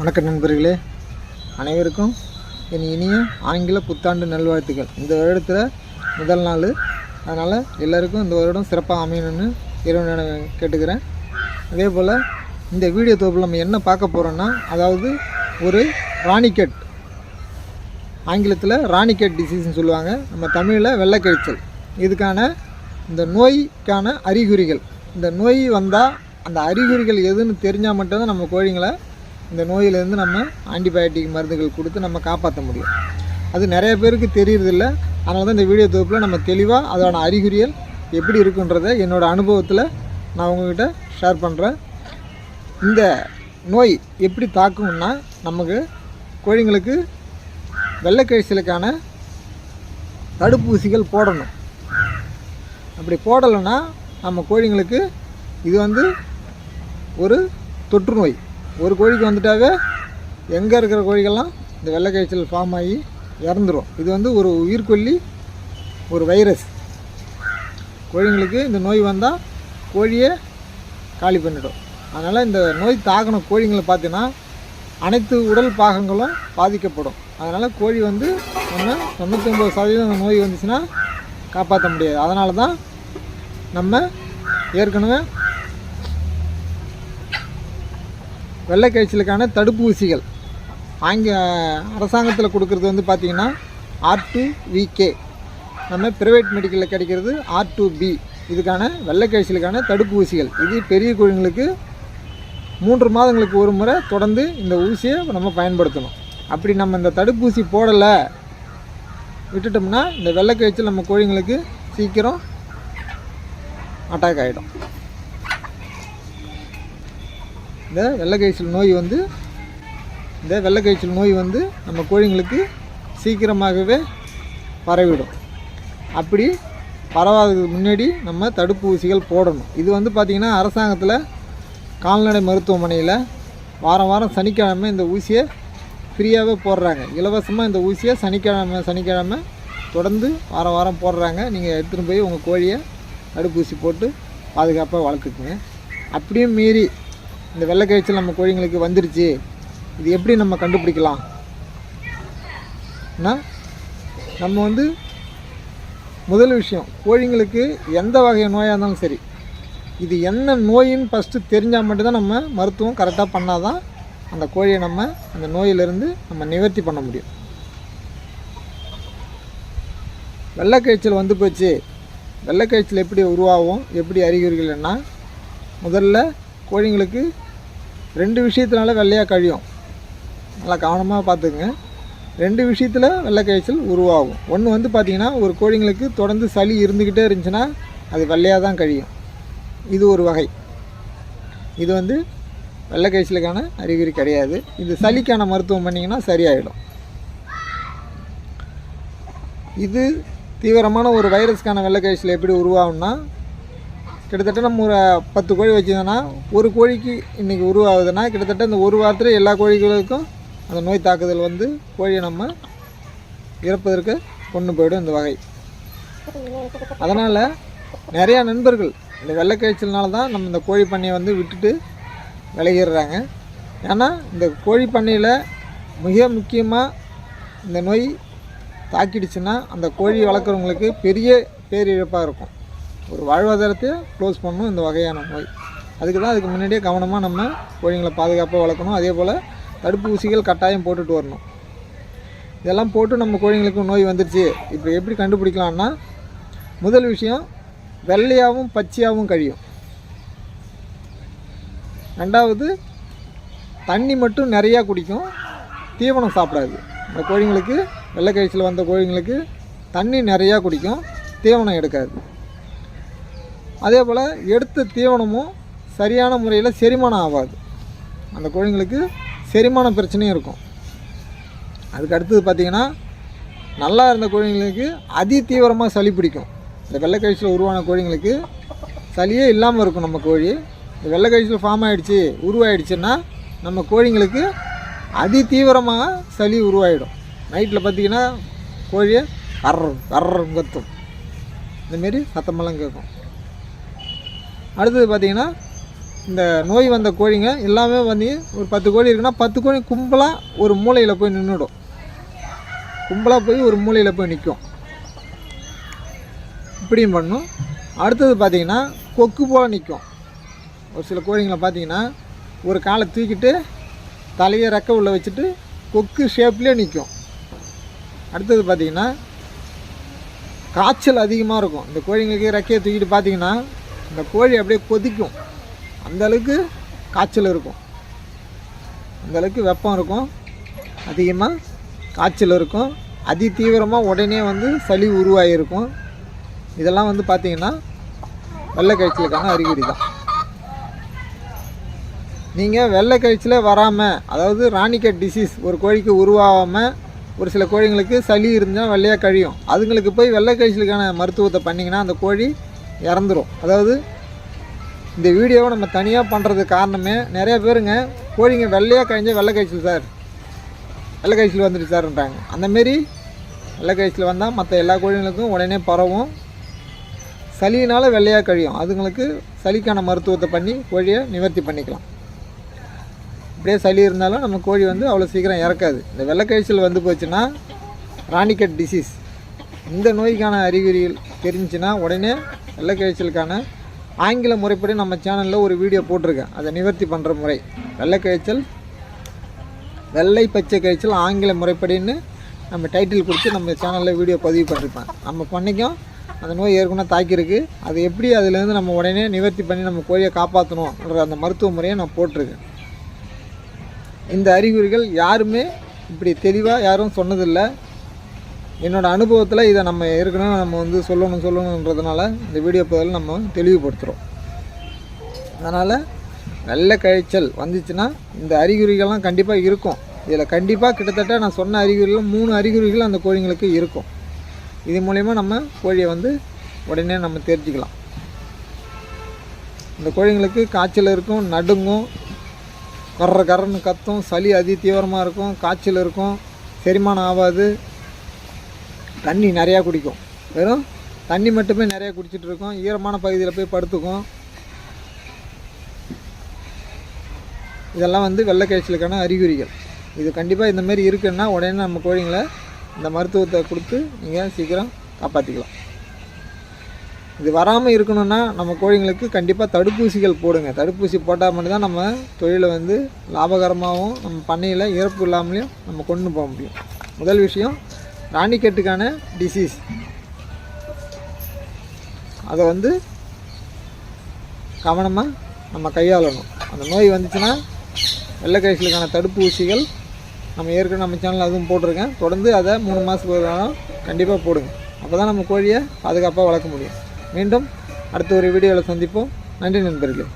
வணக்கம் நண்பர்களே. அனைவருக்கும் என் இனிய ஆங்கில புத்தாண்டு நல்வாழ்த்துக்கள். இந்த வருடத்தில் முதல் நாள். அதனால் எல்லாருக்கும் இந்த வருடம் சிறப்பாக அமையணும்னு இறைவனை கேட்டுக்கிறேன். அதே போல் இந்த வீடியோ தொகுப்பில் நம்ம என்ன பார்க்க போகிறோன்னா அதாவது ஒரு ராணிக்கெட். ஆங்கிலத்தில் ராணிக்கெட் டிசீஸ்னு சொல்லுவாங்க. நம்ம தமிழில் வெள்ளைக்கழிச்சல் இதுக்கான இந்த நோய்க்கான அறிகுறிகள். இந்த நோய் வந்தால் அந்த அறிகுறிகள் எதுன்னு தெரிஞ்சால் மட்டும்தான் நம்ம கோழிங்களை இந்த நோயிலேருந்து நம்ம ஆன்டிபயோட்டிக் மருந்துகள் கொடுத்து நம்ம காப்பாற்ற முடியும். அது நிறைய பேருக்கு தெரியறதில்ல. அதனால தான் இந்த வீடியோ தொகுப்பில் நம்ம தெளிவாக அதோட அறிகுறிகள் எப்படி இருக்குன்றதை என்னோடய அனுபவத்தில் நான் உங்ககிட்ட ஷேர் பண்ணுறேன் இந்த நோய் எப்படி தாக்கும்னா நமக்கு கோழிங்களுக்கு வெள்ளைக்கழிச்சலுக்கான தடுப்பூசிகள் போடணும். அப்படி போடலைன்னா நம்ம கோழிங்களுக்கு இது வந்து ஒரு தொற்று நோய். ஒரு கோழிக்கு வந்துட்டாவே எங்கே இருக்கிற கோழிகள்லாம் இந்த வெள்ளைக்காய்ச்சல் ஃபார்ம் ஆகி இறந்துடும் இது வந்து ஒரு உயிர்கொல்லி ஒரு வைரஸ் கோழிங்களுக்கு இந்த நோய் வந்தால் கோழியை காலி பண்ணிடும். அதனால் இந்த நோய் தாக்கின கோழிங்களை பார்த்தீங்கன்னா அனைத்து உடல் பாகங்களும் பாதிக்கப்படும். அதனால் கோழி வந்து நம்ம தொண்ணூத்தொம்பது சதவீதம் நோய் வந்துச்சுன்னா காப்பாற்ற முடியாது. அதனால தான் நம்ம ஏற்கனவே வெள்ளைக்காய்ச்சலுக்கான தடுப்பூசிகள் ஆங்க அரசாங்கத்தில் கொடுக்குறது வந்து பார்த்திங்கன்னா ஆர் டூ விகே நம்ம ப்ரைவேட் மெடிக்கலில் கிடைக்கிறது ஆர் டூ பி இதுக்கான வெள்ளைக்காய்ச்சலுக்கான தடுப்பூசிகள் இது பெரிய கோழிங்களுக்கு மூன்று மாதங்களுக்கு ஒரு முறை தொடர்ந்து இந்த ஊசியை நம்ம பயன்படுத்தணும். அப்படி நம்ம இந்த தடுப்பூசி போடலை விட்டுட்டோம்னா இந்த வெள்ளைக்காய்ச்சல் நம்ம கோழிங்களுக்கு சீக்கிரம் அட்டாக் ஆகிடும் இந்த வெள்ளைக்காய்ச்சல் நோய் வந்து இந்த வெள்ளைக்காய்ச்சல் நோய் வந்து நம்ம கோழிங்களுக்கு சீக்கிரமாகவே பரவிடும். அப்படி பரவாததுக்கு முன்னாடி நம்ம தடுப்பூசிகள் போடணும். இது வந்து பார்த்திங்கன்னா அரசாங்கத்தில் கால்நடை மருத்துவமனையில் வாரம் வாரம் சனிக்கிழமை இந்த ஊசியை ஃப்ரீயாகவே போடுறாங்க. இலவசமாக இந்த ஊசியை சனிக்கிழமை சனிக்கிழமை தொடர்ந்து வாரம் வாரம் போடுறாங்க. நீங்கள் எடுத்துகிட்டு போய் உங்கள் கோழியை தடுப்பூசி போட்டு பாதுகாப்பாக வளர்த்துக்குங்க. அப்படியும் மீறி இந்த வெள்ளைக்காய்ச்சல் நம்ம கோழிங்களுக்கு வந்துருச்சு. இது எப்படி நம்ம கண்டுபிடிக்கலாம்? நம்ம வந்து முதல் விஷயம் கோழிங்களுக்கு எந்த வகையான நோயாக இருந்தாலும் சரி இது என்ன நோயின்னு ஃபஸ்ட்டு தெரிஞ்சால் மட்டும்தான் நம்ம மருத்துவம் கரெக்டாக பண்ணால் தான் அந்த கோழியை நம்ம அந்த நோயிலிருந்து நம்ம நிவர்த்தி பண்ண முடியும். வெள்ளைக்காய்ச்சல் வந்து போச்சு. வெள்ளைக்காய்ச்சல் எப்படி உருவாகும் எப்படி அறிகுறிகள்னா முதல்ல கோழிங்களுக்கு ரெண்டு விஷயத்தினால வெள்ளையாக கழியும். நல்லா கவனமாக பார்த்துக்குங்க. ரெண்டு விஷயத்தில் வெள்ளை காய்ச்சல் உருவாகும். ஒன்று வந்து பார்த்திங்கன்னா ஒரு கோழிங்களுக்கு தொடர்ந்து சளி இருந்துக்கிட்டே இருந்துச்சுன்னா அது வெள்ளையாக தான் கழியும். இது ஒரு வகை. இது வந்து வெள்ளைக்காய்ச்சலுக்கான அறிகுறி கிடையாது. இது சளிக்கான மருத்துவம் பண்ணிங்கன்னா சரியாயிடும். இது தீவிரமான ஒரு வைரஸ்க்கான வெள்ளைக்காய்ச்சல் எப்படி உருவாகும்னா கிட்டத்தட்ட நம்ம ஒரு பத்து கோழி வச்சுருந்தோன்னா ஒரு கோழிக்கு இன்றைக்கி உருவாகுதுன்னா கிட்டத்தட்ட இந்த ஒரு வாரத்தில் எல்லா கோழிகளுக்கும் அந்த நோய் தாக்குதல் வந்து கோழியை நம்ம இறப்பதற்கு கொண்டு போயிடும் இந்த வகை. அதனால் நிறையா நண்பர்கள் இந்த வெள்ளைக்காய்ச்சல்னால தான் நம்ம இந்த கோழி பண்ணையை வந்து விட்டுட்டு விளையிடுறாங்க ஏன்னா இந்த கோழி பண்ணையில் மிக முக்கியமாக இந்த நோய் தாக்கிடுச்சுன்னா அந்த கோழி வளர்க்குறவங்களுக்கு பெரிய பேரிழப்பாக இருக்கும். ஒரு வாழ்வாதாரத்தை க்ளோஸ் பண்ணும் இந்த வகையான நோய். அதுக்கு தான் அதுக்கு முன்னாடியே கவனமாக நம்ம கோழிங்களை பாதுகாப்பாக வளர்க்கணும். அதே போல் தடுப்பூசிகள் கட்டாயம் போட்டுட்டு வரணும். இதெல்லாம் போட்டு நம்ம கோழிங்களுக்கு நோய் வந்துருச்சு. இப்போ எப்படி கண்டுபிடிக்கலாம்னா முதல் விஷயம் வெள்ளையாகவும் பச்சையாகவும் கழியும். ரெண்டாவது தண்ணி மட்டும் நிறையா குடிக்கும். தீவனம் சாப்பிடாது. இந்த கோழிங்களுக்கு வெள்ளைக்கழிச்சல் வந்த கோழிங்களுக்கு தண்ணி நிறையா குடிக்கும். தீவனம் எடுக்காது. அதே போல் எடுத்த தீவனமும் சரியான முறையில் செரிமானம் ஆகாது. அந்த கோழிங்களுக்கு செரிமான பிரச்சனையும் இருக்கும். அதுக்கு அடுத்தது பார்த்திங்கன்னா நல்லா இருந்த கோழிங்களுக்கு அதி தீவிரமாக சளி பிடிக்கும். இந்த வெள்ளைக்கழிச்சில் உருவான கோழிங்களுக்கு சளியே இல்லாமல் இருக்கும் நம்ம கோழி. இந்த வெள்ளைக்கழிச்சில் ஃபார்ம் ஆகிடுச்சு உருவாயிடுச்சுன்னா நம்ம கோழிங்களுக்கு அதி தீவிரமாக சளி உருவாயிடும். நைட்டில் பார்த்திங்கன்னா கோழியை அர்ற கர்றன்னு கத்தும். இந்தமாரி சத்தமெல்லாம் கேட்கும் அடுத்தது பார்த்திங்கன்னா இந்த நோய் வந்த கோழிங்க எல்லாமே வந்து ஒரு பத்து கோழி இருக்குன்னா பத்து கோழி கும்பலாக ஒரு மூலையில் போய் நின்றுடும் கும்பலாக போய் ஒரு மூலையில் போய் நிற்கும் இப்படியும் பண்ணும். அடுத்தது பார்த்தீங்கன்னா கொக்கு போல் நிற்கும் ஒரு சில கோழிங்களை பார்த்தீங்கன்னா ஒரு காலை தூக்கிட்டு தலையை ரெக்க உள்ள வச்சுட்டு கொக்கு ஷேப்லேயே நிற்கும் அடுத்தது பார்த்தீங்கன்னா காய்ச்சல் அதிகமாக இருக்கும். இந்த கோழிங்களுக்கு ரெக்கையை தூக்கிட்டு பார்த்தீங்கன்னா இந்த கோழி அப்படியே கொதிக்கும். அந்த அளவுக்கு காய்ச்சல் இருக்கும். அந்த அளவுக்கு வெப்பம் இருக்கும். அதிகமாக காய்ச்சல் இருக்கும். அதி தீவிரமாக உடனே வந்து சளி உருவாகிருக்கும் இதெல்லாம் வந்து பார்த்தீங்கன்னா வெள்ளை காய்ச்சலுக்கான அறிகுறி தான். நீங்கள் வெள்ளை வராமல் அதாவது ராணிக்கட் டிசீஸ் ஒரு கோழிக்கு உருவாகாமல் ஒரு சில கோழிங்களுக்கு சளி இருந்தால் வெள்ளையாக கழியும். அதுங்களுக்கு போய் வெள்ளை கழிச்சலுக்கான மருத்துவத்தை பண்ணிங்கன்னா அந்த கோழி இறந்துரும். அதாவது இந்த வீடியோவை நம்ம தனியாக பண்ணுறதுக்கு காரணமே நிறையா பேருங்க கோழிங்க வெள்ளையாக கழிஞ்சா வெள்ளை கழிச்சல் சார். வெள்ளை கழிச்சல் வந்துட்டு சார்ன்றாங்க. அந்தமாரி வெள்ளை கழிச்சல் வந்தால் மற்ற எல்லா கோழிங்களுக்கும் உடனே பரவும். சளியினால் வெள்ளையாக கழியும். அதுங்களுக்கு சளிக்கான மருத்துவத்தை பண்ணி கோழியை நிவர்த்தி பண்ணிக்கலாம். அப்படியே சளி இருந்தாலும் நம்ம கோழி வந்து அவ்வளோ சீக்கிரம் இறக்காது. இந்த வெள்ளைக்கழிச்சல் வந்து போச்சுன்னா ராணிக்கட் டிசீஸ் இந்த நோய்க்கான அறிகுறிகள் தெரிஞ்சுன்னா உடனே வெள்ளைக்கழிச்சலுக்கான ஆங்கில முறைப்படி நம்ம சேனலில் ஒரு வீடியோ போட்டிருக்கேன். அதை நிவர்த்தி பண்ணுற முறை. வெள்ளைக்கழிச்சல் வெள்ளை பச்சை கழிச்சல் ஆங்கில முறைப்படின்னு நம்ம டைட்டில் கொடுத்து நம்ம சேனலில் வீடியோ பதிவு பண்ணியிருப்பேன் நம்ம பண்ணிக்கும். அந்த நோய் ஏற்கனவே தாக்கியிருக்கு. அது எப்படி அதுலேருந்து நம்ம உடனே நிவர்த்தி பண்ணி நம்ம கோழியை காப்பாற்றணும்ன்ற அந்த மருத்துவ முறையை நான் போட்டிருக்கேன். இந்த அறிகுறிகள் யாருமே இப்படி தெளிவாக யாரும் சொன்னதில்லை. என்னோடய அனுபவத்தில் இதை நம்ம ஏற்கனவே நம்ம வந்து சொல்லணும் சொல்லணுன்றதுனால இந்த வீடியோ பதில் நம்ம தெளிவுபடுத்துகிறோம் அதனால் வெள்ளை கழிச்சல் வந்துச்சுன்னா இந்த அறிகுறிகள்லாம் கண்டிப்பாக இருக்கும். இதில் கண்டிப்பாக கிட்டத்தட்ட நான் சொன்ன அறிகுறிகள் மூணு அறிகுறிகள் அந்த கோழிங்களுக்கு இருக்கும். இது மூலயமா நம்ம கோழியை வந்து உடனே நம்ம தெரிஞ்சுக்கலாம். இந்த கோழிங்களுக்கு காய்ச்சல் இருக்கும் நடுங்கும் கர்ற கர்றன்னு கத்தும் சளி அதி தீவிரமாக இருக்கும் காய்ச்சல் இருக்கும் செரிமானம் ஆகாது தண்ணி நிறையா குடிக்கும். வெறும் தண்ணி மட்டுமே நிறையா குடிச்சிட்டு இருக்கும். ஈரமான பகுதியில் போய் படுத்துக்கும். இதெல்லாம் வந்து வெள்ளை காய்ச்சலுக்கான அறிகுறிகள். இது கண்டிப்பாக இந்த மாதிரி இருக்குன்னா உடனே நம்ம கோழிங்களை இந்த மருத்துவத்தை கொடுத்து நீங்கள் சீக்கிரம் காப்பாற்றிக்கலாம் இது வராமல் இருக்கணும்னா நம்ம கோழிங்களுக்கு கண்டிப்பாக தடுப்பூசிகள் போடுங்க. தடுப்பூசி போட்டால் மட்டும்தான் நம்ம தொழிலை வந்து லாபகரமாகவும் நம்ம பண்ணையில் இறப்பு இல்லாமலையும் நம்ம கொண்டு போக முடியும். முதல் விஷயம் ராணிக்கட்டுக்கான டிசீஸ் அதை வந்து கவனமாக நம்ம கையாளணும். அந்த நோய் வந்துச்சுன்னா வெள்ளைக்காய்ச்சலுக்கான தடுப்பூசிகள் நம்ம ஏற்கனவே நம்ம சேனலில் அதுவும் போட்டிருக்கேன். தொடர்ந்து அதை மூணு மாதத்துக்கு ஒரு நாளும் கண்டிப்பாக போடுங்க. அப்போ தான் நம்ம கோழியை பாதுகாப்பாக வளர்க்க முடியும். மீண்டும் அடுத்த ஒரு வீடியோவில் சந்திப்போம். நன்றி நண்பர்களே.